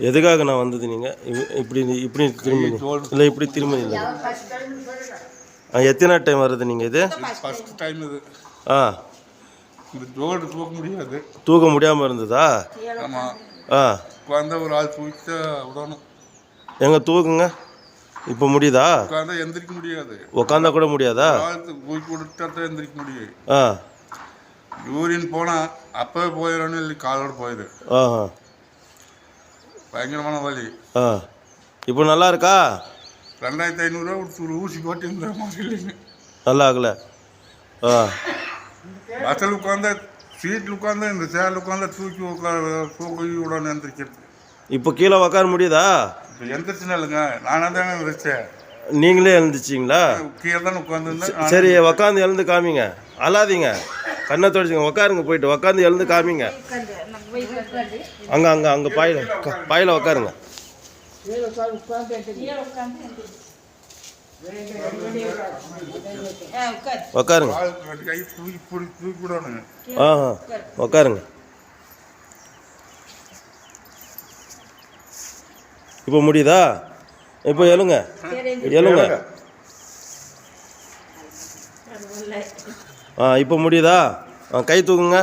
எதுக்காக நான் வந்தது நீங்கள் இப்படி இப்படி திரும்பி இல்லை இப்படி திரும்பி இல்லை ஆ எத்தனை டைம் வருது நீங்கள் இது? ஃபர்ஸ்ட் டைம் இது. ஆ. இந்த ஜோடு தூக்க முடியாது. தூக்க முடியாமல் இருந்ததா? ஆமாம் ஆ. உட்காந்தா ஒரு ஆள் தூக்கிட்டு விடணும். எங்க தூக்குங்க? இப்போ முடியுதா? உட்காந்தா எந்திரிக்க முடியாது. உக்காந்தா கூட முடியாதா? தூக்கி கொடுத்தா தான் எந்திரிக்க முடியும். ஆ. யூரின் போனால் அப்போவே போயிடணும் இல்லை காலோட போயிடு. ஆ பயங்கரமான வலி. ஆ இப்போ நல்லா இருக்கா ரெண்டாயிரத்தி ஐநூறுரூவா கொடுத்து ஒரு ஊசி போட்டு இந்த மாதிரி இல்லைங்க நல்லா ஆகல ஆ. பஸ்ஸில் உட்காந்தா சீட்டில் உட்காந்தா இந்த சேரில் உட்காந்தா தூக்கி உட்கார தூக்கி விடணும் எந்திரிக்கிறது. இப்போ கீழே உக்கார முடியுதா? இப்போ எந்திரிச்சுனா இல்லைங்க நானாக தானே எந்திரிச்சேன். நீங்களே எழுந்துச்சிங்களா கீழே தானே உட்காந்துருந்தேன் சரி உக்காந்து எழுந்து காமிங்க. அழாதீங்க. கண்ணை தொடச்சிங்க உக்காருங்க போயிட்டு உக்காந்து எழுந்து காமிங்க. அங்கே அங்கே அங்கே பாயில் பாயில் உக்காருங்க. உக்காருங்க. ஆள் ரெண்டு ஆ உக்காருங்க. இப்போ முடியுதா? இப்போ எழுங்க. எழுங்க. ஆ இப்போ முடியுதா? ஆ கை தூக்குங்க.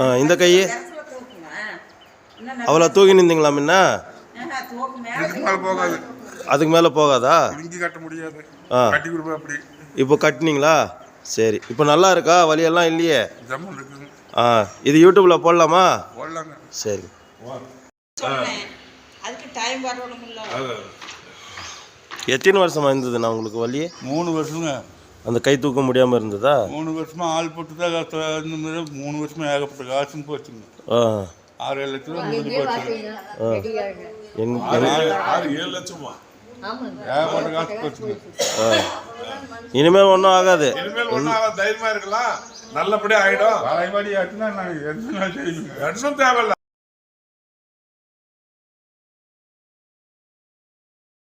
ஆ இந்த கை அவ்வளோ தூக்கி நின்றீங்களா முன்ன? இதுக்கு மேலே போகாது. அதுக்கு மேலே போகாதா? கட்ட முடியாது. ஆ. இப்போ கட்டினீங்களா? சரி. இப்போ நல்லா இருக்கா? வலியெல்லாம் இல்லையே? ஆ. இது யூடியூப்பில் போடலாமா? சரி. எத்தனை வருஷமா இருந்ததுண்ணா உங்களுக்கு வலி? மூணு வருஷங்க. அந்த கை தூக்க முடியாமல் இருந்ததா? மூணு வருஷமா ஆள் போட்டு தான் மூணு வருஷமா ஏகப்பட்ட காசும் போச்சுங்க. ஆ. ஆறு ஏழு லட்ச ரூபா முடிஞ்சு போச்சு. ஆறு ஏழு லட்சமா? ஏகப்பட்ட காசு போச்சுங்க. ஆ. இனிமேல் ஒன்றும் ஆகாது. இனிமேல் ஒன்றும் தைரியமா இருக்கலாம். நல்லபடியா ஆயிடும். வளைவாடி ஆச்சுன்னா செய்யுங்க டென்ஷன் தேவையில்ல.